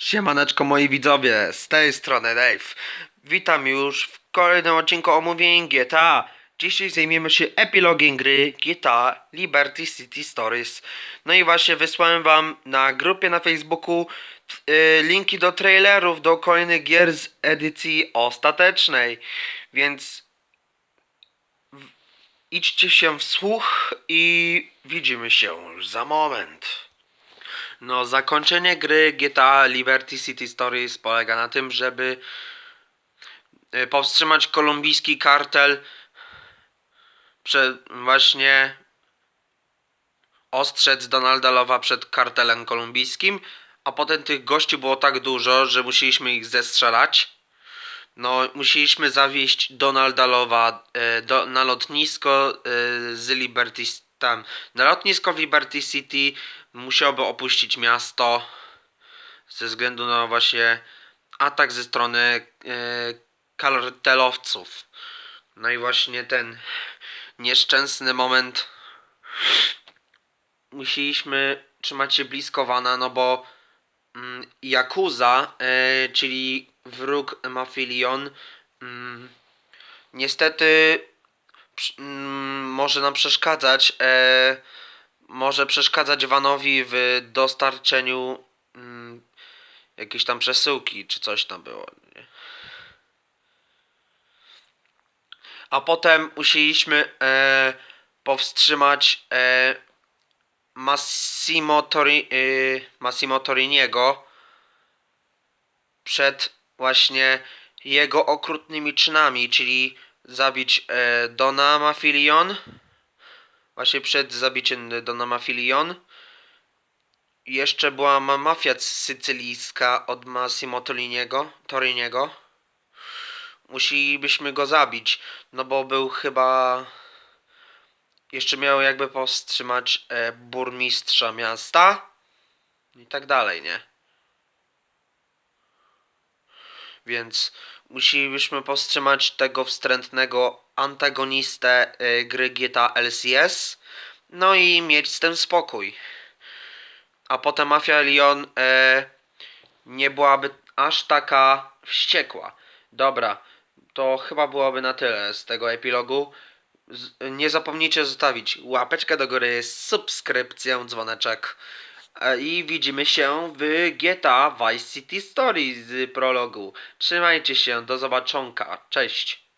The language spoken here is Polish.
Siemaneczko moi widzowie, z tej strony Dave. Witam już w kolejnym odcinku omówień GTA. Dzisiaj zajmiemy się epilogiem gry GTA Liberty City Stories. No i właśnie wysłałem wam na grupie na Facebooku y, linki do trailerów do kolejnych gier z edycji ostatecznej. Więc idźcie się w słuch i widzimy się już za moment. No, zakończenie gry GTA Liberty City Stories polega na tym, żeby y, powstrzymać kolumbijski kartel przed właśnie ostrzec Donalda Lowa przed kartelem kolumbijskim, a potem tych gości było tak dużo, że musieliśmy ich zestrzelać. No, musieliśmy zawieźć Donalda Lowa e, do, na lotnisko e, z Liberty tam. Na lotnisko w Liberty City musiałby opuścić miasto ze względu na właśnie atak ze strony e, kartelowców. No i właśnie ten nieszczęsny moment musieliśmy trzymać się blisko Wana, no bo mm, Yakuza, e, czyli wróg Mafilion, mm, niestety może nam przeszkadzać, e, może przeszkadzać Vanowi w dostarczeniu mm, jakiejś tam przesyłki, czy coś tam było. Nie? A potem musieliśmy e, powstrzymać e, Massimo, Tori, y, Massimo Toriniego przed właśnie jego okrutnymi czynami, czyli zabić e, Dona Mafilion, właśnie przed zabiciem Dona Mafilion. Jeszcze była ma- mafia sycylijska od Massimo Toriniego, Toriniego. Musielibyśmy go zabić, no bo był chyba jeszcze miał jakby powstrzymać e, burmistrza miasta i tak dalej, nie? Więc musielibyśmy powstrzymać tego wstrętnego antagonistę e, gry GTA LCS, no i mieć z tym spokój. A potem Mafia Lyon e, nie byłaby aż taka wściekła. Dobra, to chyba byłoby na tyle z tego epilogu. Z, nie zapomnijcie zostawić łapeczkę do góry, subskrypcję, dzwoneczek. I widzimy się w GTA Vice City Stories z prologu. Trzymajcie się, do zobaczonka. Cześć.